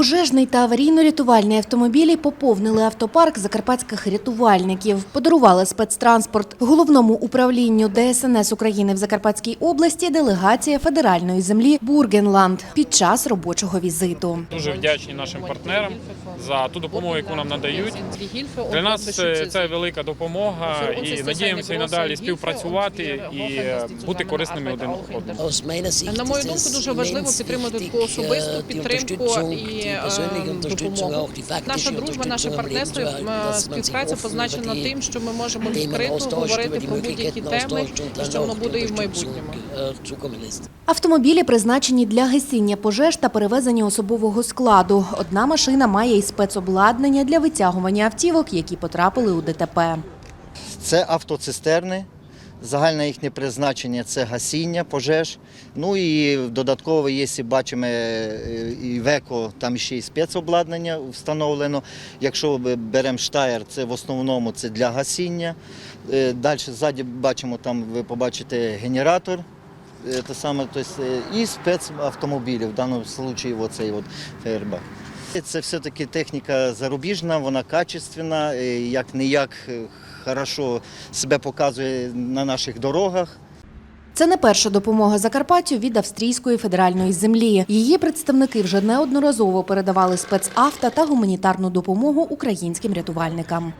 Пожежний та аварійно-рятувальний автомобілі поповнили автопарк закарпатських рятувальників. Подарували спецтранспорт головному управлінню ДСНС України в Закарпатській області делегація федеральної землі Бургенланд під час робочого візиту. Дуже вдячні нашим партнерам за ту допомогу, яку нам надають. Для нас це, це велика допомога, і надіємося і надалі співпрацювати і е, бути корисними один одному. На мою думку, дуже важливо підтримати таку особисту підтримку і е, допомогу. Наша дружба, наше партнерство, е, співпраця позначена тим, що ми можемо відкрито говорити про будь-які теми, і що воно буде і в майбутньому. Автомобілі призначені для гасіння пожеж та перевезення особового складу. Одна машина має і спецобладнання для витягування автівок, які потрапили у ДТП. Це автоцистерни. Загальне їхнє призначення це гасіння пожеж. Ну і додатково, якщо бачимо е, і веко, там ще й спецобладнання встановлено. Якщо беремо штаєр, це в основному це для гасіння. Е, Далі ззаді бачимо, там ви побачите генератор. е, Те саме, тобто, і спецавтомобілі, в даному випадку оцей от фейербак. Це все-таки техніка зарубіжна, вона качественна, е, як не як хорошо себе показує на наших дорогах. Це не перша допомога Закарпаттю від австрійської федеральної землі. Її представники вже неодноразово передавали спецавто та гуманітарну допомогу українським рятувальникам.